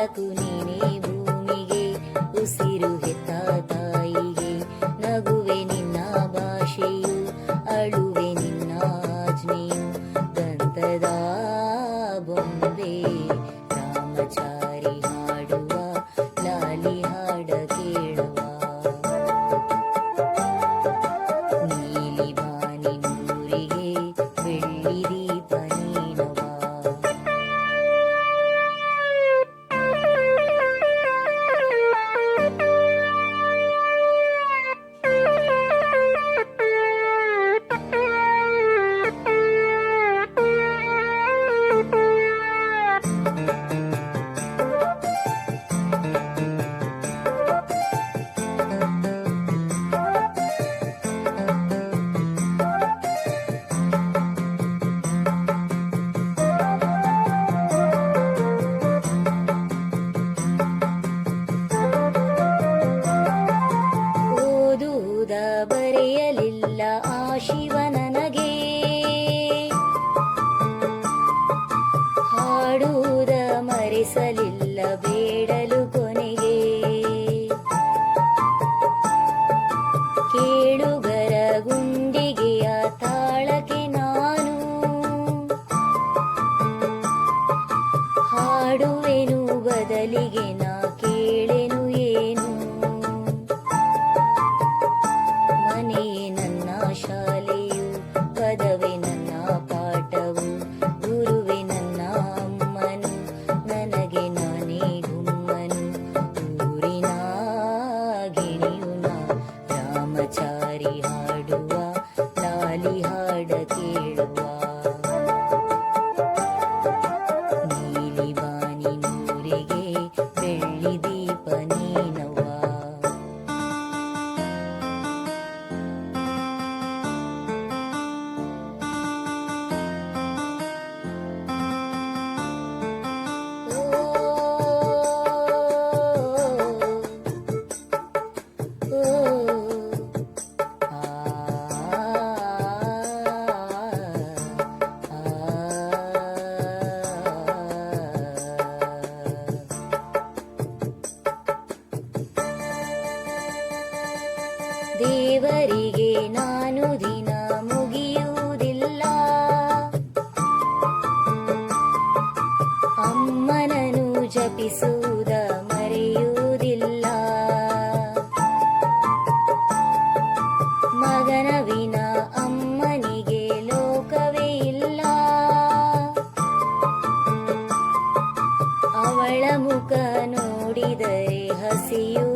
ಬೆಳಕು ನೀನೇ ಭೂಮಿಗೆ ಉಸಿರು ಹೆತ್ತ ತಾಯಿಗೆ. ನಗುವೆ ನಿನ್ನ ಭಾಷೆಯು ಅಳು ಅಡುವೆನು ಬದಲಿಗೆ ನಾ दीपने नव ಅವರಿಗೆ ನಾನು ದಿನ ಮುಗಿಯುವುದಿಲ್ಲ. ಅಮ್ಮನನು ಜಪಿಸುವುದ ಮರೆಯುವುದಿಲ್ಲ. ಮಗನ ವಿನ ಅಮ್ಮನಿಗೆ ಲೋಕವೇ ಇಲ್ಲ. ಅವಳ ಮುಖ ನೋಡಿದರೆ ಹಸಿಯು